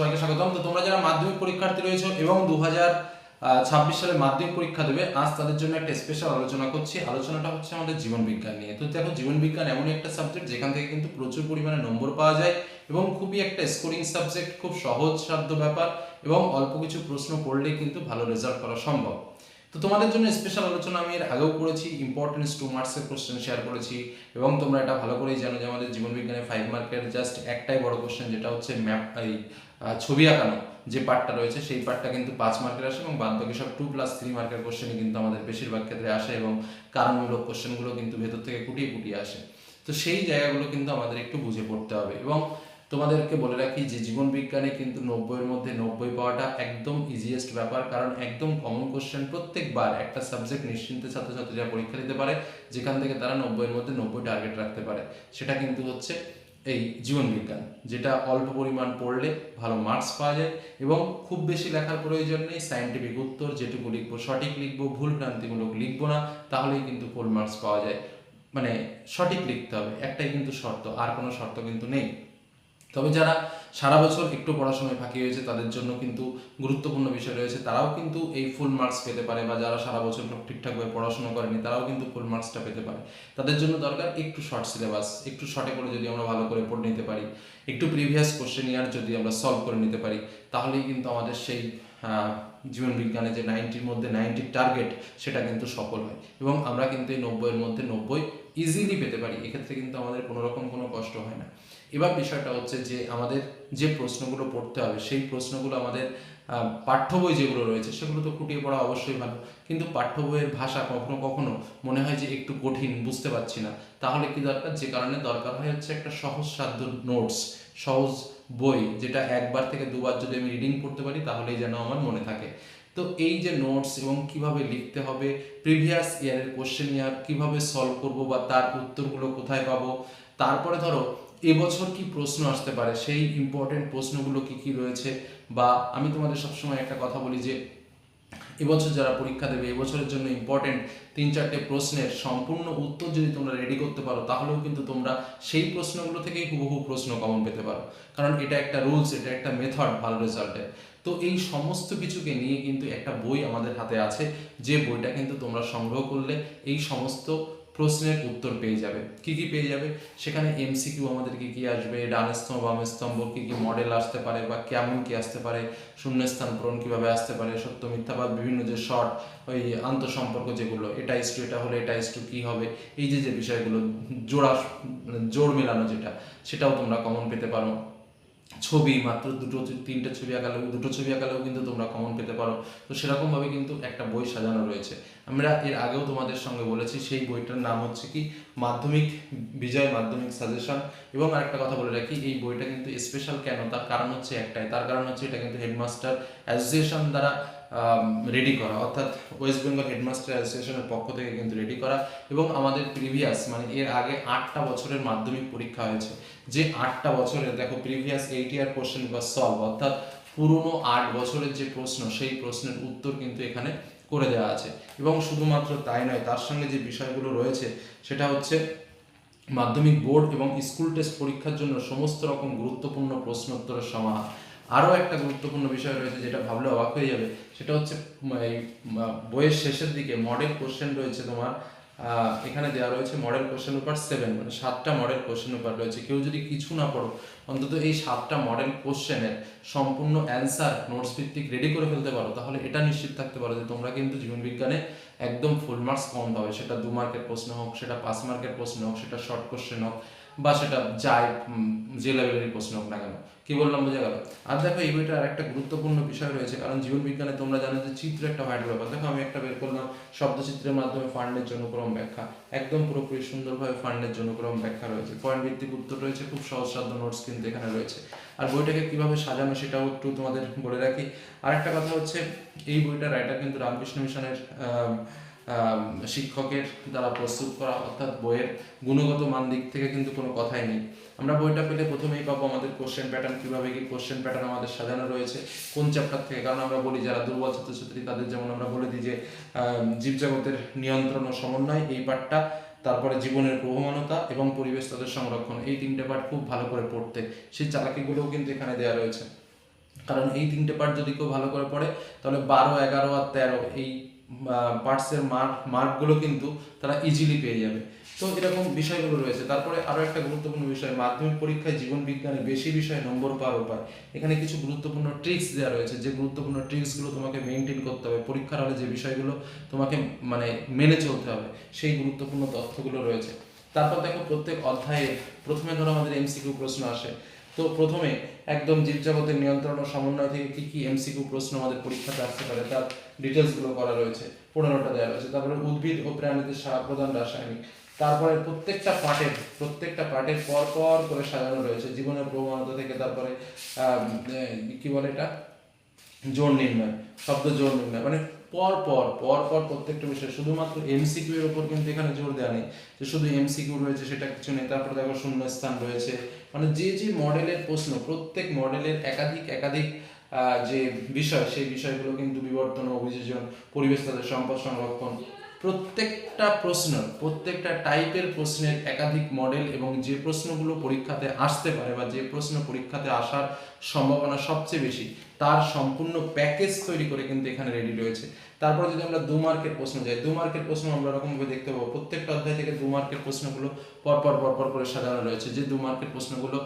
সবাইকে স্বাগতম। তো তোমরা যারা মাধ্যমিক পরীক্ষার্থী রয়েছো এবং দু ছাব্বিশ সালে মাধ্যমিক পরীক্ষা দেবে, আজ তাদের জন্য একটা স্পেশাল আলোচনা করছি। আলোচনাটা হচ্ছে আমাদের জীবন বিজ্ঞান নিয়ে। তো দেখো, জীবন বিজ্ঞান এমনই একটা সাবজেক্ট যেখান থেকে কিন্তু প্রচুর পরিমাণে নম্বর পাওয়া যায় এবং খুবই একটা স্কোরিং সাবজেক্ট খুব সহজ সাধ্য ব্যাপার এবং অল্প কিছু প্রশ্ন করলেই কিন্তু ভালো রেজাল্ট করা সম্ভব। তো তোমাদের জন্য স্পেশাল আলোচনা আমি এর আগেও করেছি ইম্পর্টেন্স টু মার্কসের কোশ্চেন শেয়ার করেছি এবং তোমরা এটা ভালো করেই জানো যে আমাদের জীবন বিজ্ঞানে ফাইভ মার্কের জাস্ট একটাই বড় কোশ্চেন যেটা হচ্ছে ম্যাপ এই ছবি আঁকানো যে পার্টটা রয়েছে, সেই পার্টটা কিন্তু পাঁচ মার্কের আসে এবং বাদ বাকি সব টু প্লাস থ্রি মার্কের কোশ্চেনই কিন্তু আমাদের বেশিরভাগ ক্ষেত্রে আসে এবং কারণমূলক কোশ্চেনগুলো কিন্তু ভেতর থেকে কুটিয়ে কুটিয়ে আসে। তো সেই জায়গাগুলো কিন্তু আমাদের একটু বুঝে পড়তে হবে এবং তোমাদেরকে বলে রাখি যে জীবন বিজ্ঞানে কিন্তু নব্বইয়ের মধ্যে নব্বই পাওয়াটা একদম ইজিয়েস্ট ব্যাপার, কারণ একদম কমন কোশ্চেন প্রত্যেকবার একটা সাবজেক্ট নিশ্চিন্তে ছাত্রছাত্রীরা পরীক্ষা দিতে পারে, যেখান থেকে তারা নব্বইয়ের মধ্যে নব্বই টার্গেট রাখতে পারে। সেটা কিন্তু হচ্ছে এই জীবনবিজ্ঞান যেটা অল্প পরিমাণ পড়লে ভালো মার্কস পাওয়া যায় এবং খুব বেশি লেখার প্রয়োজন নেই সায়েন্টিফিক উত্তর যেটুকু লিখব, সঠিক লিখব ভুল ভ্রান্তিমূলক লিখব না, তাহলেই কিন্তু ফুল মার্কস পাওয়া যায়। মানে সঠিক লিখতে হবে, একটাই কিন্তু শর্ত, আর কোনো শর্ত কিন্তু নেই। তবে যারা সারা বছর একটু পড়াশোনায় ফাঁকি হয়েছে, তাদের জন্য কিন্তু গুরুত্বপূর্ণ বিষয় রয়েছে। তারাও কিন্তু এই ফুল মার্কস পেতে পারে বা যারা সারা বছর ঠিকঠাকভাবে পড়াশোনা করেনি, তারাও কিন্তু ফুল মার্কসটা পেতে পারে। তাদের জন্য দরকার একটু শর্ট সিলেবাস একটু শর্টে করে যদি আমরা ভালো করে পড়ে নিতে পারি, একটু প্রিভিয়াস কোশ্চেন ইয়ার যদি আমরা সলভ করে নিতে পারি, তাহলেই কিন্তু আমাদের সেই জীবন বিজ্ঞানে যে নাইনটির মধ্যে নাইনটির টার্গেট সেটা কিন্তু সফল হয়। এবং আমরা কিন্তু এই নব্বইয়ের মধ্যে নব্বই ইজিলি পেতে পারি। এক্ষেত্রে কিন্তু আমাদের কোনো রকম কোনো কষ্ট হয় না। এবার বিষয়টা হচ্ছে যে আমাদের যে প্রশ্নগুলো পড়তে হবে, সেই প্রশ্নগুলো আমাদের পাঠ্য বই যেগুলো রয়েছে সেগুলো তো খুঁটিয়ে পড়া অবশ্যই ভালো। কিন্তু পাঠ্য বইয়ের ভাষা কখনো কখনো মনে হয় যে একটু কঠিন, বুঝতে পারছি না। তাহলে কি দরকার? যে কারণে দরকার হয় হচ্ছে একটা সহজ সাধ্য নোটস সহজ বই যেটা একবার থেকে দুবার যদি আমি রিডিং করতে পারি তাহলেই যেন আমার মনে থাকে। তো এই যে নোটস এবং কীভাবে লিখতে হবে প্রিভিয়াস ইয়ারের কোশ্চেন ইয়ার কীভাবে সলভ করব বা তার উত্তরগুলো কোথায় পাবো? তারপরে ধরো এবছর কি প্রশ্ন আসতে পারে? সেই ইম্পর্টেন্ট প্রশ্নগুলো কি কি রয়েছে? বা আমি তোমাদের সবসময় একটা কথা বলি যে, এবছর যারা পরীক্ষা দেবে, এবছরের জন্য ইম্পর্টেন্ট তিন চারটে প্রশ্নের সম্পূর্ণ উত্তর যদি তোমরা রেডি করতে পারো, তাহলেও কিন্তু তোমরা সেই প্রশ্নগুলো থেকেই হুবহু প্রশ্ন কমন পেতে পারো। কারণ এটা একটা রুলস এটা একটা মেথড ভালো রেজাল্টের তো এই সমস্ত কিছুকে নিয়ে কিন্তু একটা বই আমাদের হাতে আছে, যে বইটা কিন্তু তোমরা সংগ্রহ করলে, এই সমস্ত প্রশ্নের উত্তর পেয়ে যাবে। কি কি পেয়ে যাবে? সেখানে এমসিকিউ আমাদের কি কি আসবে? ডান স্তম্ভ বাম স্তম্ভ কি কি মডেল আসতে পারে বা কেমন কি আসতে পারে? শূন্যস্থান পূরণ কীভাবে আসতে পারে? সত্য, মিথ্যা বা বিভিন্ন যে শর্ট ওই আন্তঃসম্পর্ক যেগুলো, এটা ইস টু এটা হলে এটা ইস টু কি হবে? এই যে যে বিষয়গুলো, জোড়া মানে জোড় মেলানো যেটা, সেটাও তোমরা কমন পেতে পারো। ছবি, মাত্র দুটো তিনটে ছবি আঁকালেও, দুটো ছবি আঁকালেও কিন্তু তোমরা কমন পেতে পারো। তো সেরকমভাবে কিন্তু একটা বই সাজানো রয়েছে। আমরা এর আগেও তোমাদের সঙ্গে বলেছি, সেই বইটার নাম হচ্ছে কি, মাধ্যমিক বিজয় মাধ্যমিক সাজেশন এবং আরেকটা কথা বলে রাখি, এই বইটা কিন্তু স্পেশাল কেন? তার কারণ হচ্ছে একটাই। তার কারণ হচ্ছে এটা কিন্তু হেডমাস্টার অ্যাসোসিয়েশন দ্বারা রেডি করা। অর্থাৎ ওয়েস্ট বেঙ্গল হেডমাস্টার অ্যাসোসিয়েশনের পক্ষ থেকে কিন্তু রেডি করা এবং আমাদের প্রিভিয়াস মানে এর আগে আটটা বছরের মাধ্যমিক পরীক্ষা হয়েছে। যে আটটা বছরের দেখো প্রিভিয়াস এইট ইয়ার কোশ্চেন বা সলভ অর্থাৎ পুরনো আট বছরের যে প্রশ্ন, সেই প্রশ্নের উত্তর কিন্তু এখানে করে দেওয়া আছে। এবং শুধুমাত্র তাই নয়, তার সঙ্গে যে বিষয়গুলো রয়েছে, সেটা হচ্ছে মাধ্যমিক বোর্ড এবং স্কুল টেস্ট পরীক্ষার জন্য সমস্ত রকম গুরুত্বপূর্ণ প্রশ্নোত্তরের সমাহার। আরও একটা গুরুত্বপূর্ণ বিষয় রয়েছে যেটা ভাবলে অবাক হয়ে যাবে, সেটা হচ্ছে এই বইয়ের শেষের দিকে মডেল কোশ্চেন রয়েছে তোমার এখানে দেওয়া রয়েছে মডেল কোশ্চেন পেপার সেভেন মানে সাতটা মডেল কোশ্চেন পেপার রয়েছে। কেউ যদি কিছু না পড়ো, অন্তত এই সাতটা মডেল কোশ্চেনের সম্পূর্ণ অ্যান্সার নোটস ভিত্তিক রেডি করে ফেলতে পারো, তাহলে এটা নিশ্চিত থাকতে পারো যে তোমরা কিন্তু জীবন বিজ্ঞানে একদম ফুল মার্কস কম পাবে। সেটা দু মার্কের প্রশ্ন হোক, সেটা পাঁচ মার্কের প্রশ্ন হোক, সেটা শর্ট কোশ্চেন হোক বা সেটা যায় যে লেভেলেরই প্রশ্ন হোক না কেন। কি বললাম, বোঝা গেল? আর দেখো, এই বইটার একটা গুরুত্বপূর্ণ বিষয় রয়েছে, কারণ জীবন বিজ্ঞানে তোমরা জানো যে চিত্র একটা ভাইটাল ব্যাপার। দেখো, আমি একটা বের করলাম, শব্দচিত্রের মাধ্যমে ফান্ডের জন্যক্রম ব্যাখ্যা। একদম পুরোপুরি সুন্দরভাবে ফান্ডের জন্যক্রম ব্যাখ্যা রয়েছে। পয়েন্ট ভিত্তিক উত্তর রয়েছে, খুব সহজসাধ্য নোটস কিন্তু এখানে রয়েছে। আর বইটাকে কীভাবে সাজানো সেটাও একটু তোমাদের বলে রাখি। আর একটা কথা হচ্ছে, এই বইটা রাইটার কিন্তু রামকৃষ্ণ মিশনের শিক্ষকের দ্বারা প্রস্তুত করা, অর্থাৎ বইয়ের গুণগত মান দিক থেকে কিন্তু কোনো কথাই নেই। আমরা বইটা পেলে প্রথমেই পাবো আমাদের কোশ্চেন প্যাটার্ন কীভাবে কি কোশ্চেন প্যাটার্ন আমাদের সাজানো রয়েছে, কোন চ্যাপ্টার থেকে। কারণ আমরা বলি, যারা দুর্বল ছাত্রছাত্রী, তাদের যেমন আমরা বলে দিই যে জীবজগতের নিয়ন্ত্রণ ও সমন্বয়, এই পার্টটা তারপরে জীবনের প্রবহমানতা এবং পরিবেশ তাদের সংরক্ষণ। এই তিনটে পার্ট খুব ভালো করে পড়তে। সেই চালাকিগুলোও কিন্তু এখানে দেওয়া রয়েছে। কারণ এই তিনটে পার্ট যদি কেউ ভালো করে পড়ে, তাহলে বারো, এগারো আর তেরো, এই পার্টসের মার্ক মার্কগুলো কিন্তু তারা ইজিলি পেয়ে যাবে। তো এরকম বিষয়গুলো রয়েছে। তারপরে আরও একটা গুরুত্বপূর্ণ বিষয়, মাধ্যমিক পরীক্ষায় জীবন বিজ্ঞানে বেশি বিষয় নম্বর পাওয়ার উপায়। এখানে কিছু গুরুত্বপূর্ণ ট্রিক্স দেওয়া রয়েছে। যে গুরুত্বপূর্ণ ট্রিক্সগুলো তোমাকে মেনটেন করতে হবে, পরীক্ষার হলে যে বিষয়গুলো তোমাকে মানে মেনে চলতে হবে, সেই গুরুত্বপূর্ণ তথ্যগুলো রয়েছে। তারপর দেখো প্রত্যেক অধ্যায়ে প্রথমে ধরো আমাদের এমসিকিউ প্রশ্ন আসে। তো প্রথমে একদম জীবজগতের নিয়ন্ত্রণ ও সমন্বয় থেকে কি কি এমসিকিউ প্রশ্ন আমাদের পরীক্ষাতে আসতে পারে, তার ডিটেলসগুলো করা রয়েছে, পনেরোটা দেওয়া রয়েছে, তারপরে উদ্ভিদ ও প্রাণীদের সার প্রদান রাসায়নিক, তারপরে প্রত্যেকটা পার্টের প্রত্যেকটা পার্টের পর পর করে সাজানো রয়েছে, জীবনের প্রবণতা থেকে তারপরে কি বলে এটা? জোর নির্ণয়, শব্দ জোর নির্ণয় মানে পর পর পর পর প্রত্যেকটা বিষয়, শুধুমাত্র এমসিকিউ এর উপর কিন্তু এখানে জোর দেওয়া নেই, যে শুধু এমসিকিউ রয়েছে সেটা কিছু নেই, তারপরে দেখো শূন্যস্থান রয়েছে মানে যে যে মডেলের প্রশ্ন, প্রত্যেক মডেলের একাধিক একাধিক যে বিষয়, সেই বিষয়গুলো কিন্তু বিবর্তন অভিযোজন, পরিবেশ তাদের সম্পদ সংরক্ষণ প্রত্যেকটা প্রশ্ন, প্রত্যেকটা টাইপের প্রশ্নের একাধিক মডেল এবং যে প্রশ্নগুলো পরীক্ষাতে আসতে পারে বা যে প্রশ্ন পরীক্ষাতে আসার সম্ভাবনা সবচেয়ে বেশি, তার সম্পূর্ণ প্যাকেজ তৈরি করে কিন্তু এখানে রেডি রয়েছে। তারপর যদি আমরা দু মার্কের প্রশ্ন যাই, দু মার্কের প্রশ্ন আমরা এরকমভাবে দেখতে পাবো। প্রত্যেকটা অধ্যায় থেকে দু মার্কের প্রশ্নগুলো পরপর পরপর করে সাজানো রয়েছে। যে দু মার্কের প্রশ্নগুলো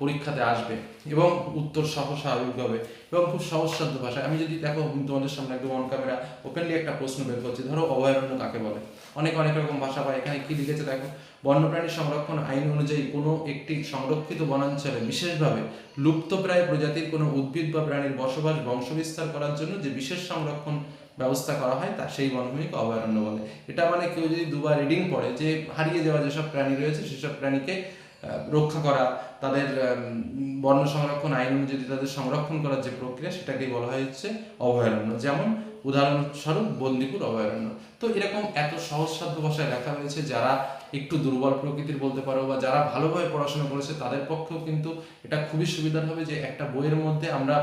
পরীক্ষাতে আসবে এবং উত্তর সহ স্বাভাবিকভাবে এবং খুব সহজসাধ্য ভাষায়। আমি যদি দেখো তোমাদের সামনে একদম অন ক্যামেরা ওপেনলি একটা প্রশ্ন বের করছি। ধরো, অভয়ারণ্য কাকে বলে? অনেক অনেক রকম ভাষা পায়। এখানে কি লিখেছে দেখো? বন্যপ্রাণী সংরক্ষণ আইন অনুযায়ী কোনো একটি সংরক্ষিত বনাঞ্চলে বিশেষভাবে লুপ্তপ্রায় প্রজাতির কোনো উদ্ভিদ বা প্রাণীর বসবাস বংশবিস্তার করার জন্য যে বিশেষ সংরক্ষণ ব্যবস্থা করা হয়, তা সেই বনভূমিকে অভয়ারণ্য বলে। এটা মানে কেউ যদি দুবার রিডিং পড়ে যে হারিয়ে যাওয়া যেসব প্রাণী রয়েছে, সেসব প্রাণীকে রক্ষা করা, তাদের বন্য সংরক্ষণ আইন অনুযায়ী তাদের সংরক্ষণ করার যে প্রক্রিয়া, সেটাকেই বলা হয় হচ্ছে অভয়ারণ্য। যেমন উদাহরণস্বরূপ বন্দিপুর অভয়ারণ্য। তো এরকম এত সহজসাধ্য ভাষায় লেখা হয়েছে, যারা একটু দুর্বল প্রকৃতির বলতে পারো বা যারা ভালোভাবে পড়াশোনা করেছে, তাদের পক্ষেও কিন্তু এটা খুবই সুবিধার হবে যে একটা বইয়ের মধ্যে আমরা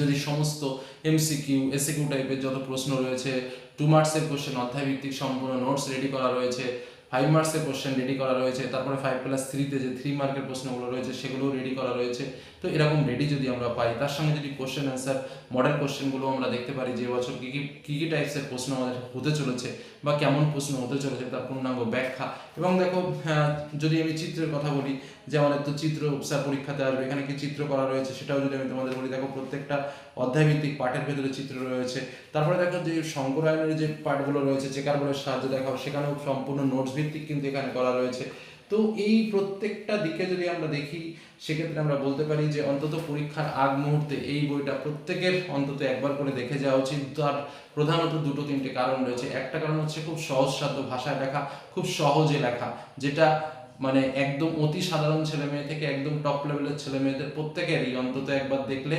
যদি সমস্ত এমসিকিউ এসিকিউ টাইপের যত প্রশ্ন রয়েছে টু মার্কসের কোশ্চেন অধ্যায় ভিত্তিক সম্পূর্ণ নোটস রেডি করা রয়েছে ফাইভ মার্কসের কোশ্চেন রেডি করা রয়েছে তারপরে ফাইভ প্লাস থ্রিতে যে থ্রি মার্কের প্রশ্নগুলো রয়েছে সেগুলোও রেডি করা রয়েছে। তো এরকম রেডি যদি আমরা পাই তার সঙ্গে যদি কোশ্চেন অ্যান্সার মডেল কোশ্চেনগুলো আমরা দেখতে পারি যে বছর কী কী কী কী টাইপসের প্রশ্ন আমাদের হতে চলেছে বা কেমন প্রশ্ন হতে চলেছে তার পূর্ণাঙ্গ ব্যাখ্যা। এবং দেখো হ্যাঁ, যদি আমি চিত্রের কথা বলি যে আমাদের তো চিত্র উপসার পরীক্ষাতে আসবে এখানে কি চিত্র করা রয়েছে সেটাও যদি আমি তোমাদের বলি, দেখো প্রত্যেকটা অধ্যায়ভিত্তিক পাঠের ভেতরে চিত্র রয়েছে। তারপরে দেখো যে শঙ্করায়নের যে পাঠগুলো রয়েছে চেকার বোর্ডের সাহায্যে দেখাও সেখানেও সম্পূর্ণ নোটস ভিত্তিক কিন্তু এখানে করা রয়েছে। তো এই প্রত্যেকটা দিকে যদি আমরা দেখি, সেক্ষেত্রে আমরা বলতে পারি যে অন্তত পরীক্ষার আগ মুহূর্তে এই বইটা প্রত্যেকের অন্তত একবার করে দেখে যাওয়া উচিত। তার প্রধানত দুটো তিনটে কারণ রয়েছে। একটা কারণ হচ্ছে খুব সহজসাধ্য ভাষায় লেখা, খুব সহজে লেখা, যেটা মানে একদম অতি সাধারণ ছেলে মেয়ে থেকে একদম টপ লেভেলের ছেলে মেয়েদের প্রত্যেকেরই অন্তত একবার দেখলে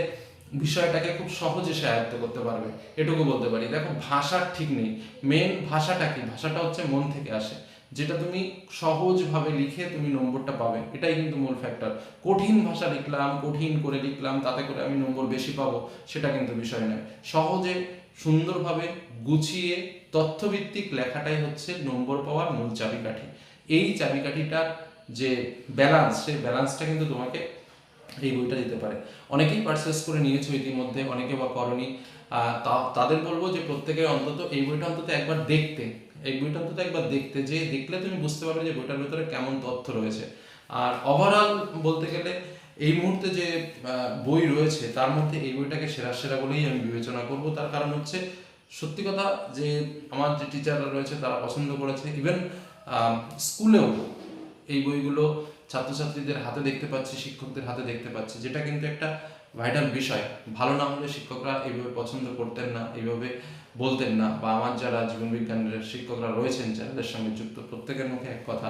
বিষয়টাকে খুব সহজে সে আয়ত্ত করতে পারবে। এটুকু বলতে পারি। দেখো, ভাষার ঠিক নেই। মেন ভাষাটা কি? ভাষাটা হচ্ছে মন থেকে আসে। যেটা তুমি সহজভাবে লিখে তুমি নম্বরটা পাবে। এটাই কিন্তু মূল ফ্যাক্টর কঠিন ভাষা লিখলাম, কঠিন করে লিখলাম, তাতে করে আমি নম্বর বেশি পাবো, সেটা কিন্তু বিষয় নয়। সহজে, সুন্দরভাবে গুছিয়ে তথ্যভিত্তিক লেখাটাই হচ্ছে নম্বর পাওয়ার মূল চাবিকাঠি। এই চাবিকাঠিটার যে ব্যালেন্স সেই ব্যালেন্সটা কিন্তু তোমাকে এই বইটা দিতে পারে। অনেকেই পারচেস করে নিয়েছো ইতিমধ্যে, অনেকে বা করনি। তাদের বলব যে প্রত্যেকের অন্তত এই বইটা অন্তত একবার দেখতে। এই বইটা অন্তত একবার দেখতে। যে দেখলে তুমি বুঝতে পারবে যে বইটার ভেতরে কেমন তথ্য রয়েছে। আর ওভারঅল বলতে গেলে, এই মুহূর্তে যে বই রয়েছে, তার মধ্যে এই বইটাকে সেরা সেরা বলেই আমি বিবেচনা করব। তার কারণ হচ্ছে, সত্যি কথা যে, আমার যে টিচাররা রয়েছে, তারা পছন্দ করেছে। ইভেন স্কুলেও এই বইগুলো ছাত্রছাত্রীদের হাতে দেখতে পাচ্ছি, শিক্ষকদের হাতে দেখতে পাচ্ছি, যেটা কিন্তু একটা ভাইটাল বিষয়। ভালো না হলে শিক্ষকরা এইভাবে পছন্দ করতেন না, এইভাবে বলতেন না। বা আমার যারা জীবনবিজ্ঞানের শিক্ষকরা রয়েছেন, যাদের সঙ্গে যুক্ত, প্রত্যেকের মুখে এক কথা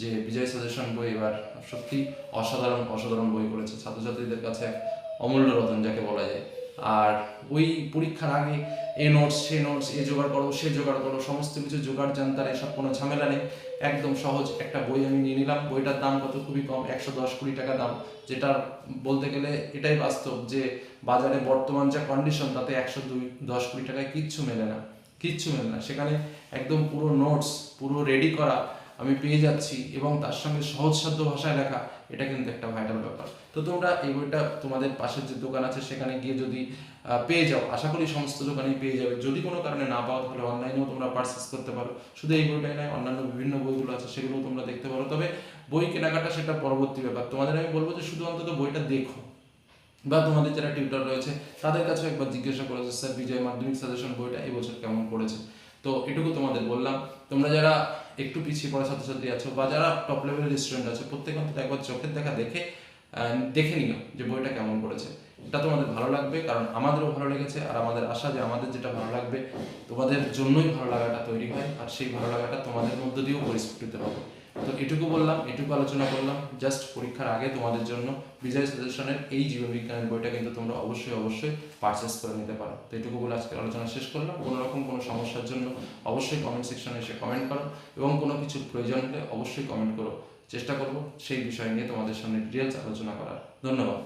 যে বিজয় সাজেশন বই এবার সত্যি অসাধারণ অসাধারণ বই করেছে। ছাত্রছাত্রীদের কাছে এক অমূল্য রতন, যাকে বলা যায়। আর ওই পরীক্ষার আগে এ নোটস সে নোটস এ জোগাড় করো, সে জোগাড় করো, সমস্ত কিছু জোগাড়, জানতার এসব কোনো ঝামেলা নেই। একদম সহজ একটা বই আমি নিয়ে নিলাম। বইটার দাম কত? খুবই কম, একশো দশ কুড়ি টাকা দাম। যেটা বলতে গেলে এটাই বাস্তব যে বাজারে বর্তমান যা কন্ডিশন তাতে একশো দুই, দশ কুড়ি টাকায় কিচ্ছু মেলে না। কিচ্ছু মেলে না। সেখানে একদম পুরো নোটস পুরো রেডি করা আমি পেয়ে যাচ্ছি এবং তার সঙ্গে সহজসাধ্য ভাষায় লেখা, এটা কিন্তু একটা ভাইটাল ব্যাপার। তো তোমরা এই বইটা তোমাদের পাশের যে দোকান আছে, সেখানে গিয়ে যদি পেয়ে যাও, আশা করি সমস্ত দোকানেই পেয়ে যাবে। যদি কোনো কারণে না পাও, তাহলে অনলাইনেও তোমরা পারচেস করতে পারো। শুধু এই বইটাই নয়, অন্যান্য বিভিন্ন বইগুলো আছে, সেগুলোও তোমরা দেখতে পারো। তবে বই কেনাকাটা সেটা পরবর্তী ব্যাপার। তোমাদের আমি বলব যে শুধু অন্তত বইটা দেখো। বা তোমাদের যারা টিউটর রয়েছে, তাদের কাছেও একবার জিজ্ঞাসা করেছে, স্যার, বিজয় মাধ্যমিক সাজেশন বইটা এবছর কেমন পড়েছে? তো এটুকু তোমাদের বললাম। তোমরা যারা একটু পিছিয়ে পড়া ছাত্রছাত্রী আছো বা যারা টপ লেভেলের স্টুডেন্ট আছো, প্রত্যেক অন্তত একবার চোখের দেখা দেখে দেখে নিও যে বইটা কেমন পড়েছে। এটা তোমাদের ভালো লাগবে, কারণ আমাদেরও ভালো লেগেছে আর আমাদের আশা যে আমাদের যেটা ভালো লাগবে, তোমাদের জন্যই ভালো লাগাটা তৈরি হয় আর সেই ভালো লাগাটা তোমাদের মধ্য দিয়েও পরিস্ফুটিত হবে। তো এটুকু বললাম, এটুকু আলোচনা করলাম জাস্ট পরীক্ষার আগে তোমাদের জন্য বিজয় সাজেশনের এই জীববিজ্ঞানের বইটা কিন্তু তোমরা অবশ্যই অবশ্যই পারচেস করে নিতে পারো। তো এটুকু বলে আজকের আলোচনা শেষ করলাম। কোনো রকম কোনো সমস্যার জন্য অবশ্যই কমেন্ট সেকশনে এসে কমেন্ট করো এবং কোনো কিছু প্রয়োজন হলে অবশ্যই কমেন্ট করো। চেষ্টা করব সেই বিষয় নিয়ে তোমাদের সামনে ডিটেলস আলোচনা করার। ধন্যবাদ।